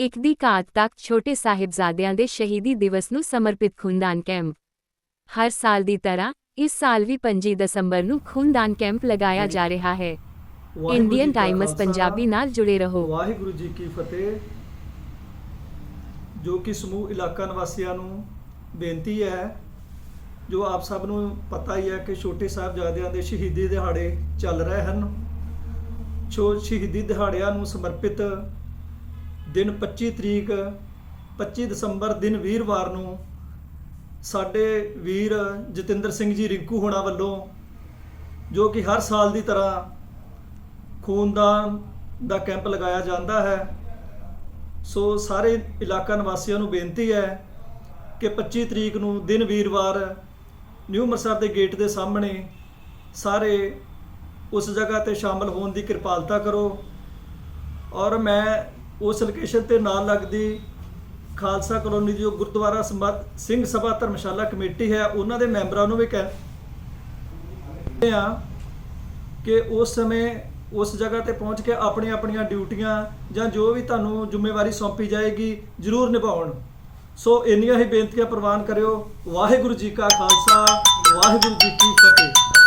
ਇੱਕ ਦੀ ਘਾਤ ਤੱਕ ਛੋਟੇ ਸਾਹਿਬਜ਼ਾਦਿਆਂ ਦੇ ਸ਼ਹੀਦੀ ਦਿਵਸ ਨੂੰ ਸਮਰਪਿਤ ਖੂਨਦਾਨ ਕੈਂਪ। ਹਰ ਸਾਲ ਦੀ ਤਰ੍ਹਾਂ ਇਸ ਸਾਲ ਵੀ 25 ਦਸੰਬਰ ਨੂੰ ਖੂਨਦਾਨ ਕੈਂਪ ਲਗਾਇਆ ਜਾ ਰਿਹਾ ਹੈ। ਇੰਡੀਅਨ ਟਾਈਮਸ ਪੰਜਾਬੀ ਨਾਲ ਜੁੜੇ ਰਹੋ। ਵਾਹਿਗੁਰੂ ਜੀ ਕੀ ਫਤਿਹ। ਜੋ ਕਿ ਸਮੂਹ ਇਲਾਕਾ ਨਿਵਾਸੀਆਂ ਨੂੰ ਬੇਨਤੀ ਹੈ ਜੋ ਆਪ ਸਭ ਨੂੰ ਪਤਾ ਹੀ ਹੈ ਕਿ ਛੋਟੇ ਸਾਹਿਬਜ਼ਾਦਿਆਂ ਦੇ ਸ਼ਹੀਦੀ ਦਿਹਾੜੇ ਚੱਲ ਰਹੇ ਹਨ। ਛੋ ਸ਼ਹੀਦੀ ਦਿਹਾੜਿਆਂ ਨੂੰ ਸਮਰਪਿਤ ਦਿਨ 25 ਤਰੀਕ 25 ਦਸੰਬਰ ਦਿਨ ਵੀਰਵਾਰ ਨੂੰ ਸਾਡੇ ਵੀਰ ਜਤਿੰਦਰ ਸਿੰਘ ਜੀ ਰਿੰਕੂ ਹੋਣਾ ਵੱਲੋਂ, ਜੋ ਕਿ ਹਰ ਸਾਲ ਦੀ ਤਰ੍ਹਾਂ ਖੂਨਦਾਨ ਦਾ ਕੈਂਪ ਲਗਾਇਆ ਜਾਂਦਾ ਹੈ। ਸੋ ਸਾਰੇ ਇਲਾਕਾ ਨਿਵਾਸੀਆਂ ਨੂੰ ਬੇਨਤੀ ਹੈ ਕਿ 25 ਤਰੀਕ ਨੂੰ ਦਿਨ ਵੀਰਵਾਰ ਨਿਊ ਅੰਮ੍ਰਿਤਸਰ ਦੇ ਗੇਟ ਦੇ ਸਾਹਮਣੇ ਸਾਰੇ ਉਸ ਜਗ੍ਹਾ ਤੇ ਸ਼ਾਮਲ ਹੋਣ ਦੀ ਕਿਰਪਾਲਤਾ ਕਰੋ। ਔਰ ਮੈਂ ਉਸ ਲੋਕੇਸ਼ਨ ਤੇ ਨਾਲ ਲੱਗਦੀ ਖਾਲਸਾ ਕਲੋਨੀ ਦੀ ਜੋ ਗੁਰਦੁਆਰਾ ਸੰਬੰਧ ਸਿੰਘ ਸਭਾ ਧਰਮਸ਼ਾਲਾ ਕਮੇਟੀ ਹੈ, ਉਹਨਾਂ ਦੇ ਮੈਂਬਰਾਂ ਨੂੰ ਵੀ ਕਹਿ ਆ ਕਿ ਉਸ ਸਮੇਂ ਉਸ ਜਗ੍ਹਾ ਤੇ ਪਹੁੰਚ ਕੇ ਆਪਣੀਆਂ ਆਪਣੀਆਂ ਡਿਊਟੀਆਂ ਜਾਂ ਜੋ ਵੀ ਤੁਹਾਨੂੰ ਜ਼ਿੰਮੇਵਾਰੀ ਸੌਂਪੀ ਜਾਏਗੀ, ਜ਼ਰੂਰ ਨਿਭਾਉਣ। ਸੋ ਇੰਨੀਆਂ ਹੀ ਬੇਨਤੀਆਂ ਪ੍ਰਵਾਨ ਕਰਿਓ। ਵਾਹਿਗੁਰੂ ਜੀ ਕਾ ਖਾਲਸਾ, ਵਾਹਿਗੁਰੂ ਜੀ ਕੀ ਫਤਿਹ।